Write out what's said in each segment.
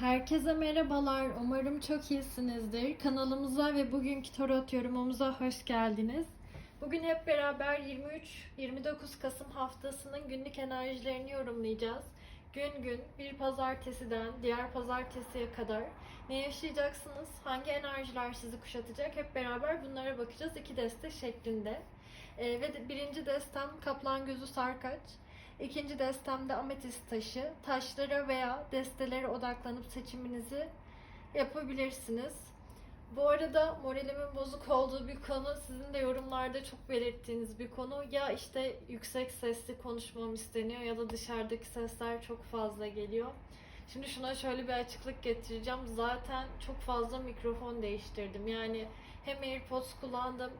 Herkese merhabalar. Umarım çok iyisinizdir. Kanalımıza ve bugünkü tarot yorumumuza hoş geldiniz. Bugün hep beraber 23-29 Kasım haftasının günlük enerjilerini yorumlayacağız. Gün gün bir pazartesiden diğer pazartesiye kadar ne yaşayacaksınız? Hangi enerjiler sizi kuşatacak? Hep beraber bunlara bakacağız. iki deste şeklinde. Ee, ve birinci destem Kaplan Gözü Sarkaç. İkinci destemde ametist taşı. Taşlara veya destelere odaklanıp seçiminizi yapabilirsiniz. Bu arada moralimin bozuk olduğu bir konu sizin de yorumlarda çok belirttiğiniz bir konu. Ya işte yüksek sesli konuşmam isteniyor ya da dışarıdaki sesler çok fazla geliyor. Şimdi şuna şöyle bir açıklık getireceğim. Zaten çok fazla mikrofon değiştirdim. Yani hem AirPods kullandım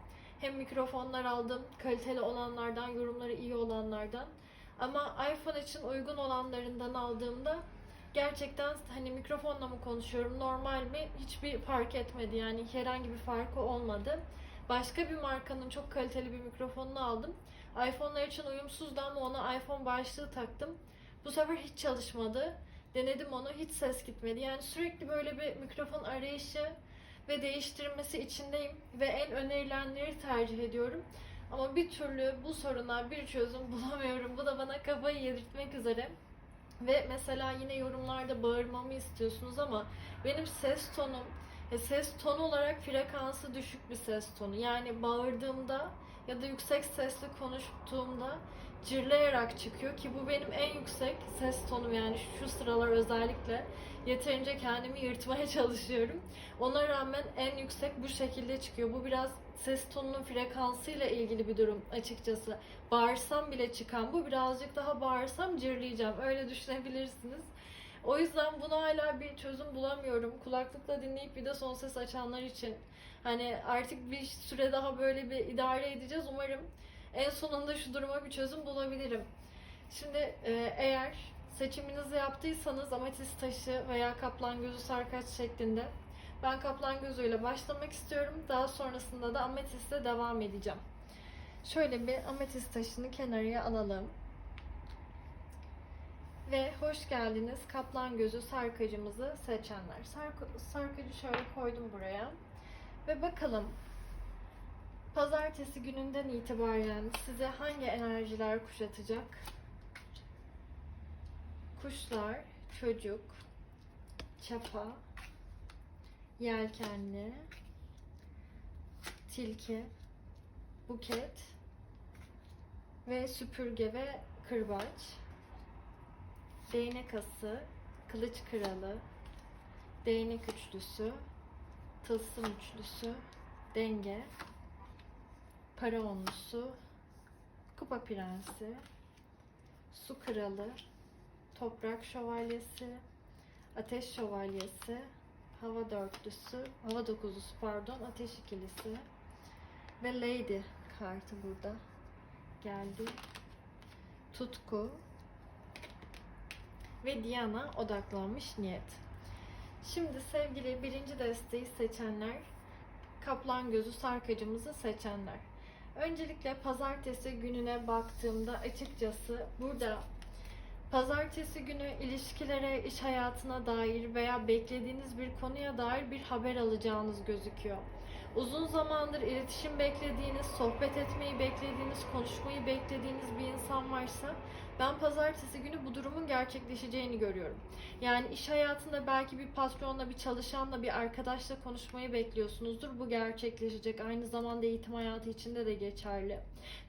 hem mikrofonlar aldım. Kaliteli olanlardan, yorumları iyi olanlardan. Ama iPhone için uygun olanlarından aldığımda gerçekten hani mikrofonla mı konuşuyorum, normal mi hiçbir fark etmedi. Yani herhangi bir farkı olmadı. Başka bir markanın çok kaliteli bir mikrofonunu aldım. iPhone'lar için uyumsuzdu ama ona iPhone başlığı taktım. Bu sefer hiç çalışmadı. Denedim onu, hiç ses gitmedi. Yani sürekli böyle bir mikrofon arayışı ve değiştirmesi içindeyim ve en önerilenleri tercih ediyorum. Ama bir türlü bu soruna bir çözüm bulamıyorum. Bu da bana kafayı yedirtmek üzere. Ve mesela yine yorumlarda bağırmamı istiyorsunuz ama benim ses tonum ses tonu olarak frekansı düşük bir ses tonu. Yani bağırdığımda ya da yüksek sesle konuştuğumda cırlayarak çıkıyor ki bu benim en yüksek ses tonum yani şu sıralar özellikle yeterince kendimi yırtmaya çalışıyorum. Ona rağmen en yüksek bu şekilde çıkıyor. Bu biraz ses tonunun frekansıyla ilgili bir durum açıkçası. Bağırsam bile çıkan bu. Birazcık daha bağırsam cırlayacağım. Öyle düşünebilirsiniz. O yüzden buna hala bir çözüm bulamıyorum. Kulaklıkla dinleyip bir de son ses açanlar için. Hani artık bir süre daha böyle bir idare edeceğiz. Umarım en sonunda şu duruma bir çözüm bulabilirim. Şimdi e, eğer seçiminizi yaptıysanız ametist taşı veya kaplan gözü sarkaç şeklinde ben kaplan gözüyle başlamak istiyorum. Daha sonrasında da ametistle devam edeceğim. Şöyle bir ametist taşını kenarıya alalım. Ve hoş geldiniz kaplan gözü sarkacımızı seçenler. Sark- sarkacı şöyle koydum buraya. Ve bakalım pazartesi gününden itibaren size hangi enerjiler kuşatacak? Kuşlar, çocuk, çapa, yelkenli, tilki, buket. Ve süpürge ve kırbaç, değnek ası, kılıç kralı, değnek üçlüsü, tılsım üçlüsü, denge, para onlusu, kupa prensi, su kralı, toprak şövalyesi, ateş şövalyesi, hava dörtlüsü, hava dokuzlusu pardon, ateş ikilisi ve Lady kartı burada geldi. Tutku ve Diana odaklanmış niyet. Şimdi sevgili birinci desteği seçenler, kaplan gözü sarkacımızı seçenler. Öncelikle pazartesi gününe baktığımda açıkçası burada Pazartesi günü ilişkilere, iş hayatına dair veya beklediğiniz bir konuya dair bir haber alacağınız gözüküyor. Uzun zamandır iletişim beklediğiniz, sohbet etmeyi beklediğiniz, konuşmayı beklediğiniz bir insan varsa ben pazartesi günü bu durumun gerçekleşeceğini görüyorum. Yani iş hayatında belki bir patronla, bir çalışanla, bir arkadaşla konuşmayı bekliyorsunuzdur. Bu gerçekleşecek. Aynı zamanda eğitim hayatı içinde de geçerli.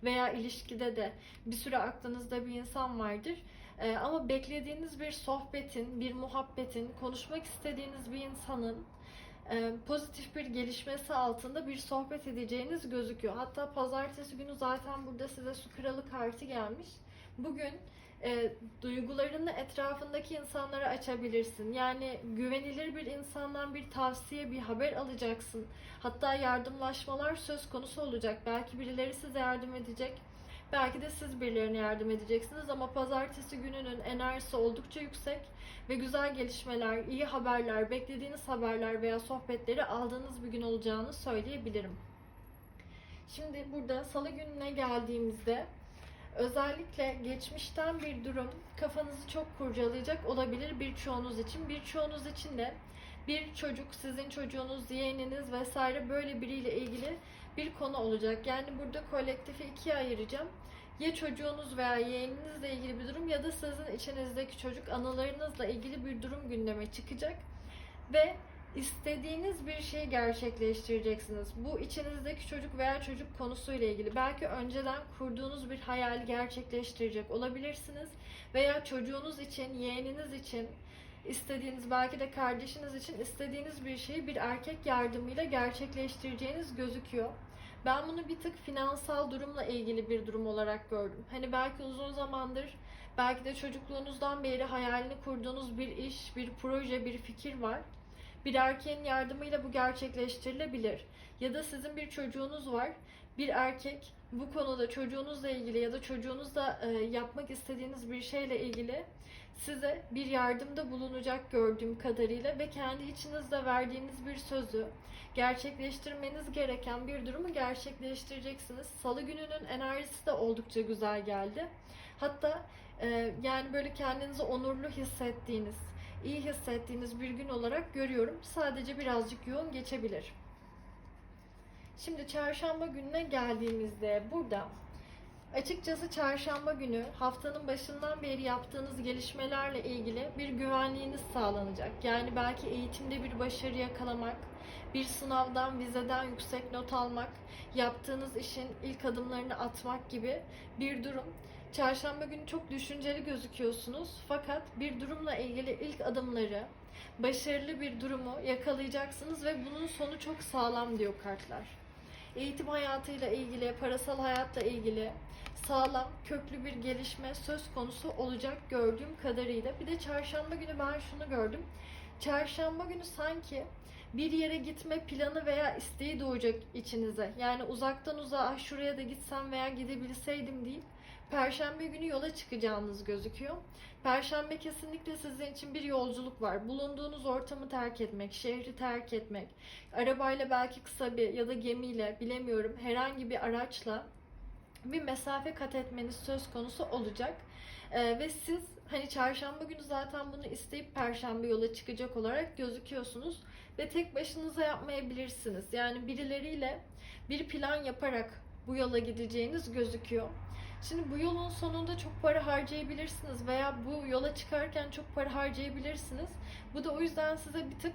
Veya ilişkide de bir süre aklınızda bir insan vardır. Ee, ama beklediğiniz bir sohbetin, bir muhabbetin, konuşmak istediğiniz bir insanın e, pozitif bir gelişmesi altında bir sohbet edeceğiniz gözüküyor. Hatta pazartesi günü zaten burada size su kralı kartı gelmiş. Bugün e, duygularını etrafındaki insanlara açabilirsin. Yani güvenilir bir insandan bir tavsiye, bir haber alacaksın. Hatta yardımlaşmalar söz konusu olacak. Belki birileri size yardım edecek. Belki de siz birilerine yardım edeceksiniz ama pazartesi gününün enerjisi oldukça yüksek ve güzel gelişmeler, iyi haberler, beklediğiniz haberler veya sohbetleri aldığınız bir gün olacağını söyleyebilirim. Şimdi burada salı gününe geldiğimizde Özellikle geçmişten bir durum kafanızı çok kurcalayacak olabilir birçoğunuz için. Birçoğunuz için de bir çocuk, sizin çocuğunuz, yeğeniniz vesaire böyle biriyle ilgili bir konu olacak. Yani burada kolektifi ikiye ayıracağım. Ya çocuğunuz veya yeğeninizle ilgili bir durum ya da sizin içinizdeki çocuk anılarınızla ilgili bir durum gündeme çıkacak. Ve istediğiniz bir şeyi gerçekleştireceksiniz. Bu içinizdeki çocuk veya çocuk konusuyla ilgili. Belki önceden kurduğunuz bir hayali gerçekleştirecek olabilirsiniz. Veya çocuğunuz için, yeğeniniz için istediğiniz, belki de kardeşiniz için istediğiniz bir şeyi bir erkek yardımıyla gerçekleştireceğiniz gözüküyor. Ben bunu bir tık finansal durumla ilgili bir durum olarak gördüm. Hani belki uzun zamandır, belki de çocukluğunuzdan beri hayalini kurduğunuz bir iş, bir proje, bir fikir var. Bir erkeğin yardımıyla bu gerçekleştirilebilir. Ya da sizin bir çocuğunuz var. Bir erkek bu konuda çocuğunuzla ilgili ya da çocuğunuzla e, yapmak istediğiniz bir şeyle ilgili size bir yardımda bulunacak gördüğüm kadarıyla ve kendi içinizde verdiğiniz bir sözü gerçekleştirmeniz gereken bir durumu gerçekleştireceksiniz. Salı gününün enerjisi de oldukça güzel geldi. Hatta e, yani böyle kendinizi onurlu hissettiğiniz, iyi hissettiğiniz bir gün olarak görüyorum. Sadece birazcık yoğun geçebilir. Şimdi çarşamba gününe geldiğimizde burada açıkçası çarşamba günü haftanın başından beri yaptığınız gelişmelerle ilgili bir güvenliğiniz sağlanacak. Yani belki eğitimde bir başarı yakalamak, bir sınavdan, vizeden yüksek not almak, yaptığınız işin ilk adımlarını atmak gibi bir durum. Çarşamba günü çok düşünceli gözüküyorsunuz fakat bir durumla ilgili ilk adımları, başarılı bir durumu yakalayacaksınız ve bunun sonu çok sağlam diyor kartlar. Eğitim hayatıyla ilgili, parasal hayatla ilgili sağlam, köklü bir gelişme söz konusu olacak gördüğüm kadarıyla. Bir de çarşamba günü ben şunu gördüm. Çarşamba günü sanki bir yere gitme planı veya isteği doğacak içinize. Yani uzaktan uzağa "Ah, şuraya da gitsem veya gidebilseydim değil. Perşembe günü yola çıkacağınız gözüküyor. Perşembe kesinlikle sizin için bir yolculuk var. Bulunduğunuz ortamı terk etmek, şehri terk etmek, arabayla belki kısa bir ya da gemiyle bilemiyorum herhangi bir araçla bir mesafe kat etmeniz söz konusu olacak. Ee, ve siz hani çarşamba günü zaten bunu isteyip perşembe yola çıkacak olarak gözüküyorsunuz ve tek başınıza yapmayabilirsiniz. Yani birileriyle bir plan yaparak bu yola gideceğiniz gözüküyor. Şimdi bu yolun sonunda çok para harcayabilirsiniz veya bu yola çıkarken çok para harcayabilirsiniz. Bu da o yüzden size bir tık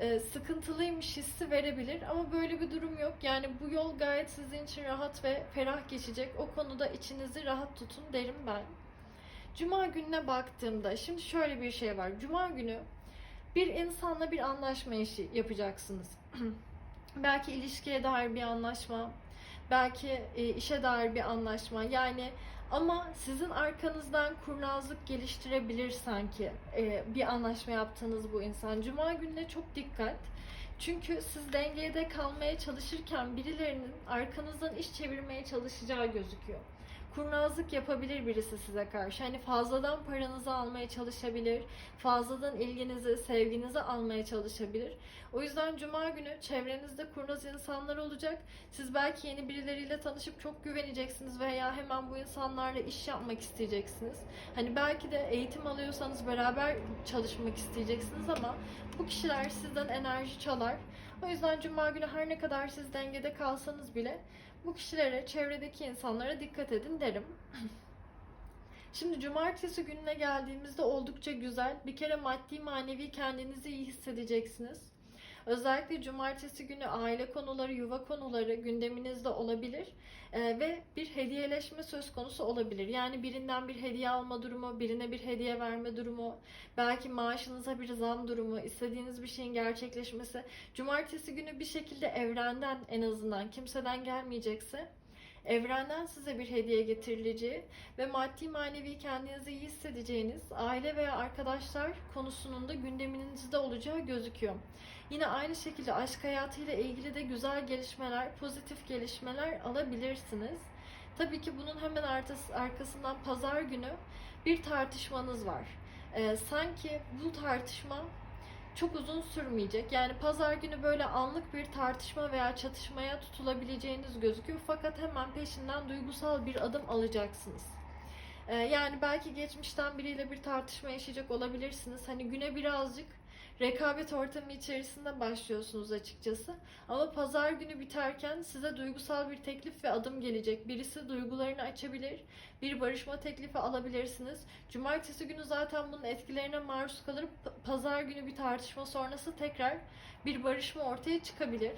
e, sıkıntılıymış hissi verebilir ama böyle bir durum yok. Yani bu yol gayet sizin için rahat ve ferah geçecek. O konuda içinizi rahat tutun derim ben. Cuma gününe baktığımda şimdi şöyle bir şey var. Cuma günü bir insanla bir anlaşma işi yapacaksınız. belki ilişkiye dair bir anlaşma, belki e, işe dair bir anlaşma. Yani ama sizin arkanızdan kurnazlık geliştirebilir sanki e, bir anlaşma yaptığınız bu insan. Cuma gününe çok dikkat. Çünkü siz dengede kalmaya çalışırken birilerinin arkanızdan iş çevirmeye çalışacağı gözüküyor. Kurnazlık yapabilir birisi size karşı. Hani fazladan paranızı almaya çalışabilir, fazladan ilginizi, sevginizi almaya çalışabilir. O yüzden cuma günü çevrenizde kurnaz insanlar olacak. Siz belki yeni birileriyle tanışıp çok güveneceksiniz veya hemen bu insanlarla iş yapmak isteyeceksiniz. Hani belki de eğitim alıyorsanız beraber çalışmak isteyeceksiniz ama bu kişiler sizden enerji çalar. O yüzden cuma günü her ne kadar siz dengede kalsanız bile bu kişilere, çevredeki insanlara dikkat edin derim. Şimdi cumartesi gününe geldiğimizde oldukça güzel. Bir kere maddi manevi kendinizi iyi hissedeceksiniz. Özellikle cumartesi günü aile konuları, yuva konuları gündeminizde olabilir Ee, ve bir hediyeleşme söz konusu olabilir. Yani birinden bir hediye alma durumu, birine bir hediye verme durumu, belki maaşınıza bir zam durumu, istediğiniz bir şeyin gerçekleşmesi. Cumartesi günü bir şekilde evrenden en azından kimseden gelmeyecekse evrenden size bir hediye getirileceği ve maddi manevi kendinizi iyi hissedeceğiniz aile veya arkadaşlar konusunun da gündeminizde olacağı gözüküyor. Yine aynı şekilde aşk hayatıyla ilgili de güzel gelişmeler, pozitif gelişmeler alabilirsiniz. Tabii ki bunun hemen arkasından pazar günü bir tartışmanız var. Ee, sanki bu tartışma çok uzun sürmeyecek. Yani pazar günü böyle anlık bir tartışma veya çatışmaya tutulabileceğiniz gözüküyor. Fakat hemen peşinden duygusal bir adım alacaksınız. Ee, yani belki geçmişten biriyle bir tartışma yaşayacak olabilirsiniz. Hani güne birazcık rekabet ortamı içerisinde başlıyorsunuz açıkçası. Ama pazar günü biterken size duygusal bir teklif ve adım gelecek. Birisi duygularını açabilir, bir barışma teklifi alabilirsiniz. Cumartesi günü zaten bunun etkilerine maruz kalır. Pazar günü bir tartışma sonrası tekrar bir barışma ortaya çıkabilir.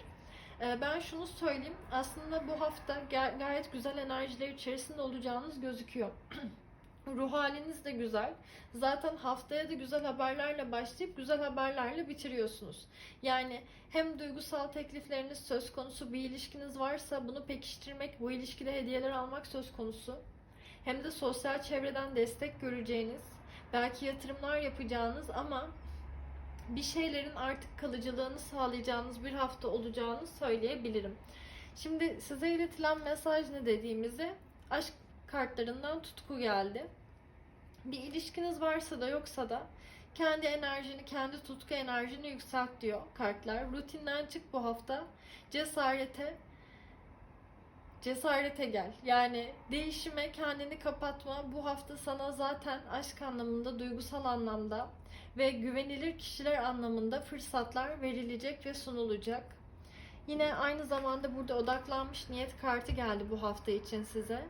Ee, Ben şunu söyleyeyim. Aslında bu hafta ga- gayet güzel enerjiler içerisinde olacağınız gözüküyor. Ruh haliniz de güzel. Zaten haftaya da güzel haberlerle başlayıp güzel haberlerle bitiriyorsunuz. Yani hem duygusal teklifleriniz söz konusu bir ilişkiniz varsa bunu pekiştirmek, bu ilişkide hediyeler almak söz konusu. Hem de sosyal çevreden destek göreceğiniz, belki yatırımlar yapacağınız ama bir şeylerin artık kalıcılığını sağlayacağınız bir hafta olacağını söyleyebilirim. Şimdi size iletilen mesaj ne dediğimizi aşk kartlarından tutku geldi. Bir ilişkiniz varsa da yoksa da kendi enerjini, kendi tutku enerjini yükselt diyor kartlar. Rutinden çık bu hafta. Cesarete cesarete gel. Yani değişime kendini kapatma. Bu hafta sana zaten aşk anlamında, duygusal anlamda ve güvenilir kişiler anlamında fırsatlar verilecek ve sunulacak. Yine aynı zamanda burada odaklanmış niyet kartı geldi bu hafta için size.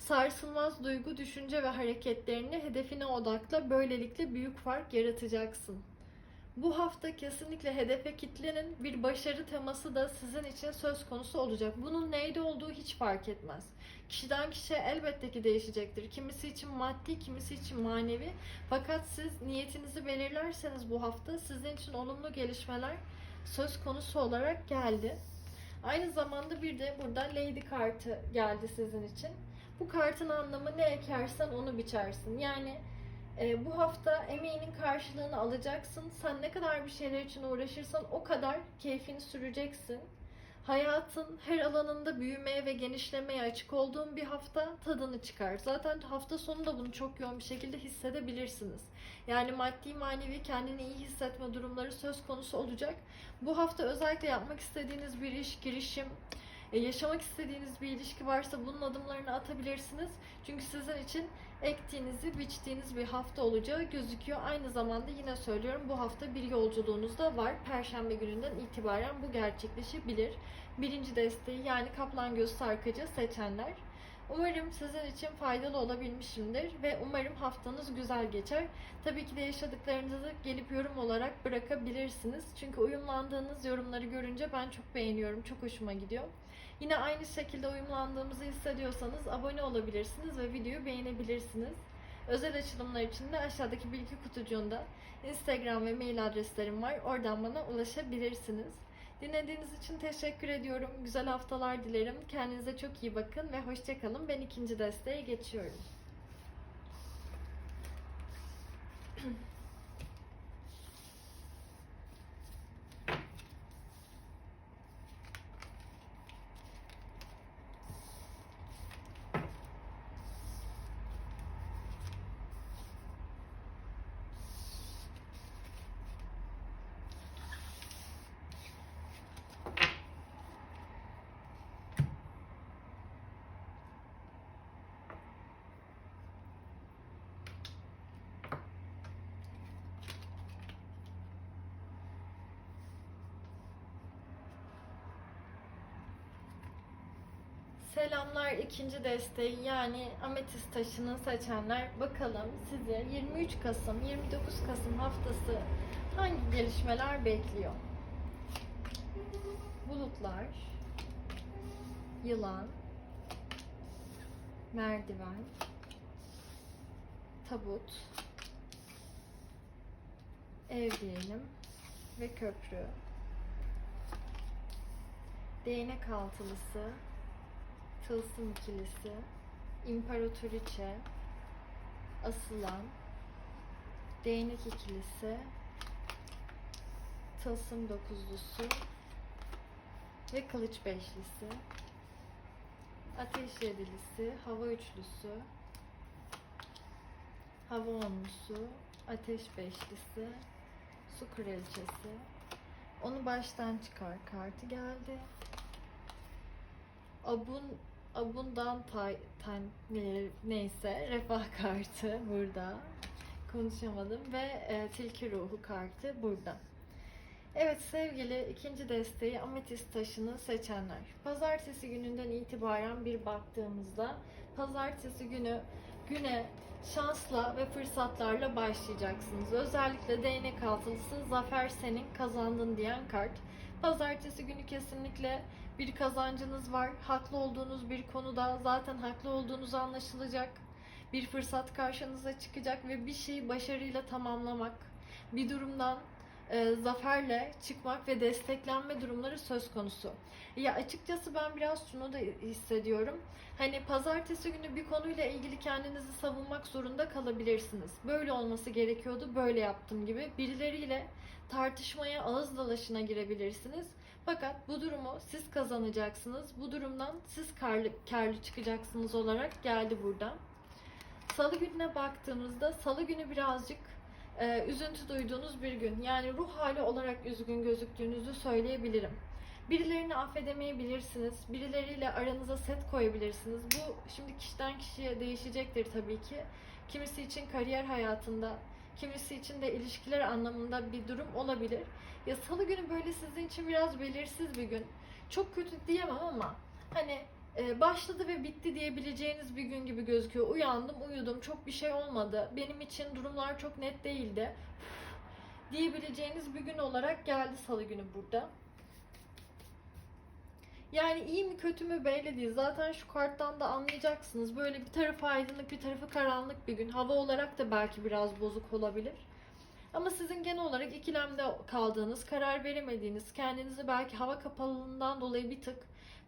Sarsılmaz duygu, düşünce ve hareketlerini hedefine odakla. Böylelikle büyük fark yaratacaksın. Bu hafta kesinlikle hedefe kitlenin bir başarı teması da sizin için söz konusu olacak. Bunun neyde olduğu hiç fark etmez. Kişiden kişiye elbette ki değişecektir. Kimisi için maddi, kimisi için manevi. Fakat siz niyetinizi belirlerseniz bu hafta sizin için olumlu gelişmeler söz konusu olarak geldi. Aynı zamanda bir de burada Lady kartı geldi sizin için. Bu kartın anlamı ne ekersen onu biçersin. Yani e, bu hafta emeğinin karşılığını alacaksın. Sen ne kadar bir şeyler için uğraşırsan o kadar keyfini süreceksin. Hayatın her alanında büyümeye ve genişlemeye açık olduğun bir hafta tadını çıkar. Zaten hafta sonu da bunu çok yoğun bir şekilde hissedebilirsiniz. Yani maddi manevi kendini iyi hissetme durumları söz konusu olacak. Bu hafta özellikle yapmak istediğiniz bir iş, girişim, yaşamak istediğiniz bir ilişki varsa bunun adımlarını atabilirsiniz. Çünkü sizin için ektiğinizi, biçtiğiniz bir hafta olacağı gözüküyor. Aynı zamanda yine söylüyorum bu hafta bir yolculuğunuz da var. Perşembe gününden itibaren bu gerçekleşebilir. Birinci desteği yani kaplan göz sarkacı seçenler. Umarım sizin için faydalı olabilmişimdir ve umarım haftanız güzel geçer. Tabii ki de yaşadıklarınızı gelip yorum olarak bırakabilirsiniz. Çünkü uyumlandığınız yorumları görünce ben çok beğeniyorum, çok hoşuma gidiyor. Yine aynı şekilde uyumlandığımızı hissediyorsanız abone olabilirsiniz ve videoyu beğenebilirsiniz. Özel açılımlar için de aşağıdaki bilgi kutucuğunda Instagram ve mail adreslerim var. Oradan bana ulaşabilirsiniz. Dinlediğiniz için teşekkür ediyorum. Güzel haftalar dilerim. Kendinize çok iyi bakın ve hoşçakalın. Ben ikinci desteğe geçiyorum. Selamlar ikinci desteği yani ametist taşını seçenler bakalım sizi 23 Kasım 29 Kasım haftası hangi gelişmeler bekliyor? Bulutlar, yılan, merdiven, tabut, ev diyelim ve köprü, değnek altılısı, Tılsım ikilisi, İmparatoriçe, Asılan, Değnek ikilisi, Tılsım dokuzlusu ve Kılıç beşlisi, Ateş yedilisi, Hava üçlüsü, Hava onlusu, Ateş beşlisi, Su kraliçesi. Onu baştan çıkar kartı geldi. Abun abundan tay, tan, neyse refah kartı burada. Konuşamadım ve e, tilki ruhu kartı burada. Evet sevgili ikinci desteği ametist taşını seçenler. Pazartesi gününden itibaren bir baktığımızda pazartesi günü güne şansla ve fırsatlarla başlayacaksınız. Özellikle değnek altılısı zafer senin kazandın diyen kart. Pazartesi günü kesinlikle bir kazancınız var. Haklı olduğunuz bir konuda zaten haklı olduğunuz anlaşılacak. Bir fırsat karşınıza çıkacak ve bir şeyi başarıyla tamamlamak, bir durumdan e, zaferle çıkmak ve desteklenme durumları söz konusu. Ya açıkçası ben biraz şunu da hissediyorum. Hani pazartesi günü bir konuyla ilgili kendinizi savunmak zorunda kalabilirsiniz. Böyle olması gerekiyordu, böyle yaptım gibi birileriyle tartışmaya, ağız dalaşına girebilirsiniz. Fakat bu durumu siz kazanacaksınız. Bu durumdan siz karlı, karlı çıkacaksınız olarak geldi burada. Salı gününe baktığımızda salı günü birazcık e, üzüntü duyduğunuz bir gün. Yani ruh hali olarak üzgün gözüktüğünüzü söyleyebilirim. Birilerini affedemeyebilirsiniz. Birileriyle aranıza set koyabilirsiniz. Bu şimdi kişiden kişiye değişecektir tabii ki. Kimisi için kariyer hayatında, kimisi için de ilişkiler anlamında bir durum olabilir. Ya salı günü böyle sizin için biraz belirsiz bir gün. Çok kötü diyemem ama hani e, başladı ve bitti diyebileceğiniz bir gün gibi gözüküyor. Uyandım, uyudum, çok bir şey olmadı. Benim için durumlar çok net değildi. diyebileceğiniz bir gün olarak geldi salı günü burada. Yani iyi mi kötü mü belli değil. Zaten şu karttan da anlayacaksınız. Böyle bir tarafı aydınlık bir tarafı karanlık bir gün. Hava olarak da belki biraz bozuk olabilir. Ama sizin genel olarak ikilemde kaldığınız, karar veremediğiniz, kendinizi belki hava kapalılığından dolayı bir tık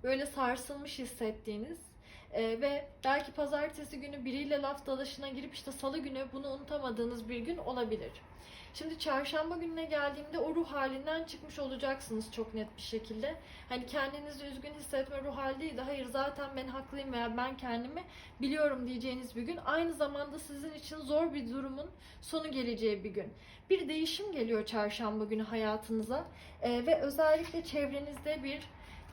böyle sarsılmış hissettiğiniz e, ve belki pazartesi günü biriyle laf dalaşına girip işte salı günü bunu unutamadığınız bir gün olabilir. Şimdi çarşamba gününe geldiğimde o ruh halinden çıkmış olacaksınız çok net bir şekilde. Hani kendinizi üzgün hissetme ruh hali değil de hayır zaten ben haklıyım veya ben kendimi biliyorum diyeceğiniz bir gün. Aynı zamanda sizin için zor bir durumun sonu geleceği bir gün. Bir değişim geliyor çarşamba günü hayatınıza Ee, ve özellikle çevrenizde bir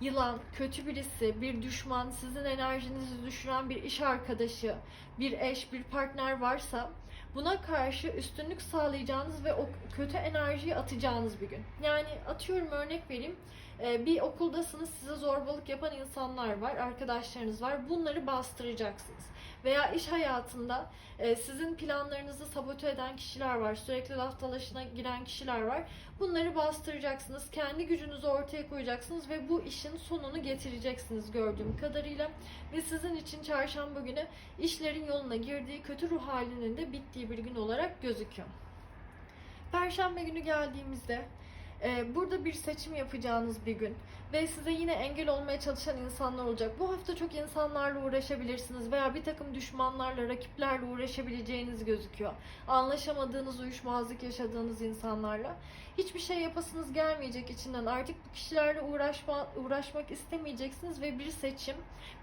yılan, kötü birisi, bir düşman, sizin enerjinizi düşüren bir iş arkadaşı, bir eş, bir partner varsa buna karşı üstünlük sağlayacağınız ve o kötü enerjiyi atacağınız bir gün. Yani atıyorum örnek vereyim. Ee, Bir okuldasınız, size zorbalık yapan insanlar var, arkadaşlarınız var. Bunları bastıracaksınız. Veya iş hayatında e, sizin planlarınızı sabote eden kişiler var. Sürekli laf dalaşına giren kişiler var. Bunları bastıracaksınız. Kendi gücünüzü ortaya koyacaksınız ve bu işin sonunu getireceksiniz gördüğüm kadarıyla. Ve sizin için çarşamba günü işlerin yoluna girdiği, kötü ruh halinin de bittiği bir gün olarak gözüküyor. Perşembe günü geldiğimizde burada bir seçim yapacağınız bir gün ve size yine engel olmaya çalışan insanlar olacak. Bu hafta çok insanlarla uğraşabilirsiniz veya bir takım düşmanlarla, rakiplerle uğraşabileceğiniz gözüküyor. Anlaşamadığınız, uyuşmazlık yaşadığınız insanlarla. Hiçbir şey yapasınız gelmeyecek içinden. Artık bu kişilerle uğraşma, uğraşmak istemeyeceksiniz ve bir seçim,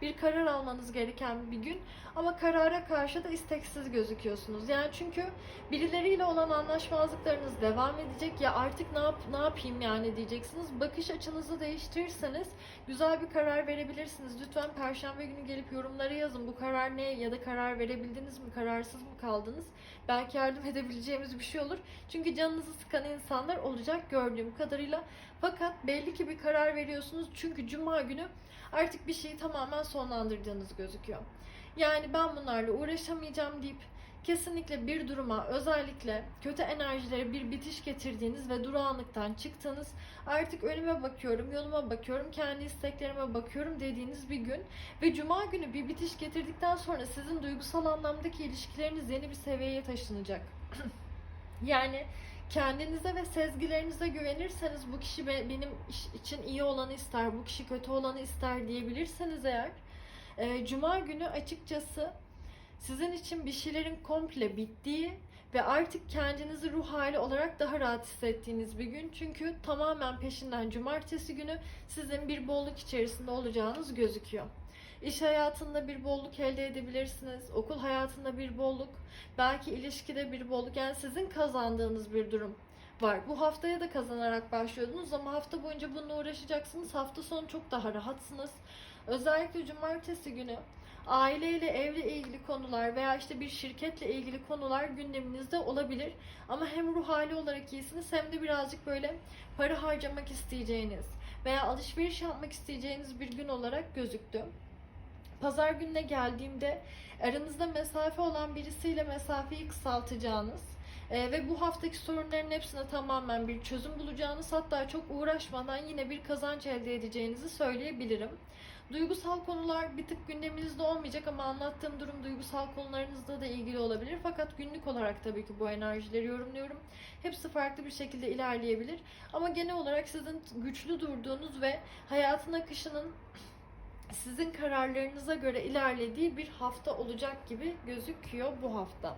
bir karar almanız gereken bir gün. Ama karara karşı da isteksiz gözüküyorsunuz. Yani çünkü birileriyle olan anlaşmazlıklarınız devam edecek ya artık ne, yap, ne yapayım yani diyeceksiniz. Bakış açınızı değiştirirseniz güzel bir karar verebilirsiniz. Lütfen perşembe günü gelip yorumlara yazın. Bu karar ne ya da karar verebildiniz mi, kararsız mı kaldınız? Belki yardım edebileceğimiz bir şey olur. Çünkü canınızı sıkan insanlar olacak gördüğüm kadarıyla. Fakat belli ki bir karar veriyorsunuz. Çünkü cuma günü artık bir şeyi tamamen sonlandırdığınız gözüküyor. Yani ben bunlarla uğraşamayacağım deyip kesinlikle bir duruma özellikle kötü enerjilere bir bitiş getirdiğiniz ve durağanlıktan çıktığınız artık önüme bakıyorum, yoluma bakıyorum, kendi isteklerime bakıyorum dediğiniz bir gün ve cuma günü bir bitiş getirdikten sonra sizin duygusal anlamdaki ilişkileriniz yeni bir seviyeye taşınacak. yani kendinize ve sezgilerinize güvenirseniz bu kişi be- benim için iyi olanı ister, bu kişi kötü olanı ister diyebilirseniz eğer Cuma günü açıkçası sizin için bir şeylerin komple bittiği ve artık kendinizi ruh hali olarak daha rahat hissettiğiniz bir gün. Çünkü tamamen peşinden cumartesi günü sizin bir bolluk içerisinde olacağınız gözüküyor. İş hayatında bir bolluk elde edebilirsiniz. Okul hayatında bir bolluk. Belki ilişkide bir bolluk. Yani sizin kazandığınız bir durum var. Bu haftaya da kazanarak başlıyordunuz ama hafta boyunca bununla uğraşacaksınız. Hafta sonu çok daha rahatsınız. Özellikle cumartesi günü aileyle evle ilgili konular veya işte bir şirketle ilgili konular gündeminizde olabilir. Ama hem ruh hali olarak iyisiniz hem de birazcık böyle para harcamak isteyeceğiniz veya alışveriş yapmak isteyeceğiniz bir gün olarak gözüktü. Pazar gününe geldiğimde aranızda mesafe olan birisiyle mesafeyi kısaltacağınız e, ve bu haftaki sorunların hepsine tamamen bir çözüm bulacağınız hatta çok uğraşmadan yine bir kazanç elde edeceğinizi söyleyebilirim. Duygusal konular bir tık gündeminizde olmayacak ama anlattığım durum duygusal konularınızla da ilgili olabilir. Fakat günlük olarak tabii ki bu enerjileri yorumluyorum. Hepsi farklı bir şekilde ilerleyebilir. Ama genel olarak sizin güçlü durduğunuz ve hayatın akışının sizin kararlarınıza göre ilerlediği bir hafta olacak gibi gözüküyor bu hafta.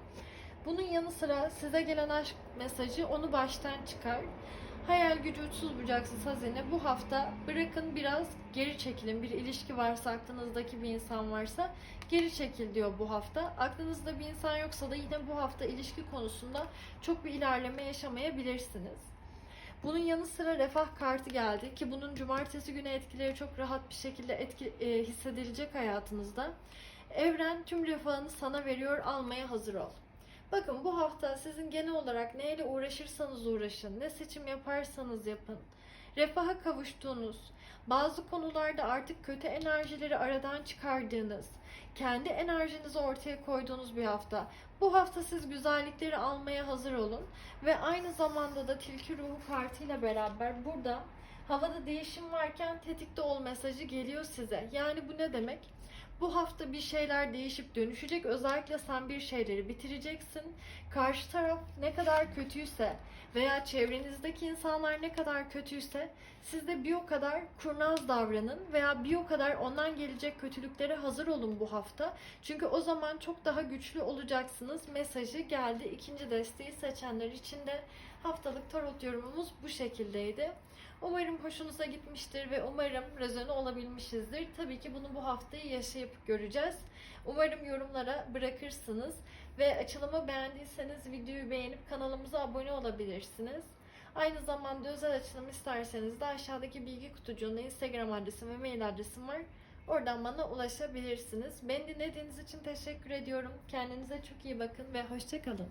Bunun yanı sıra size gelen aşk mesajı onu baştan çıkar. Hayal gücü uçsuz bucaksız hazine bu hafta bırakın biraz geri çekilin. Bir ilişki varsa aklınızdaki bir insan varsa geri çekil diyor bu hafta. Aklınızda bir insan yoksa da yine bu hafta ilişki konusunda çok bir ilerleme yaşamayabilirsiniz. Bunun yanı sıra refah kartı geldi ki bunun cumartesi günü etkileri çok rahat bir şekilde etki, e, hissedilecek hayatınızda. Evren tüm refahını sana veriyor, almaya hazır ol. Bakın bu hafta sizin genel olarak neyle uğraşırsanız uğraşın, ne seçim yaparsanız yapın. Refaha kavuştuğunuz, bazı konularda artık kötü enerjileri aradan çıkardığınız, kendi enerjinizi ortaya koyduğunuz bir hafta. Bu hafta siz güzellikleri almaya hazır olun ve aynı zamanda da tilki ruhu kartıyla beraber burada havada değişim varken tetikte ol mesajı geliyor size. Yani bu ne demek? Bu hafta bir şeyler değişip dönüşecek. Özellikle sen bir şeyleri bitireceksin. Karşı taraf ne kadar kötüyse veya çevrenizdeki insanlar ne kadar kötüyse siz de bir o kadar kurnaz davranın veya bir o kadar ondan gelecek kötülüklere hazır olun bu hafta. Çünkü o zaman çok daha güçlü olacaksınız. Mesajı geldi. İkinci desteği seçenler için de haftalık tarot yorumumuz bu şekildeydi. Umarım hoşunuza gitmiştir ve umarım rezone olabilmişizdir. Tabii ki bunu bu haftayı yaşayıp göreceğiz. Umarım yorumlara bırakırsınız ve açılımı beğendiyseniz videoyu beğenip kanalımıza abone olabilirsiniz. Aynı zamanda özel açılım isterseniz de aşağıdaki bilgi kutucuğunda Instagram adresim ve mail adresim var. Oradan bana ulaşabilirsiniz. Beni dinlediğiniz için teşekkür ediyorum. Kendinize çok iyi bakın ve hoşçakalın.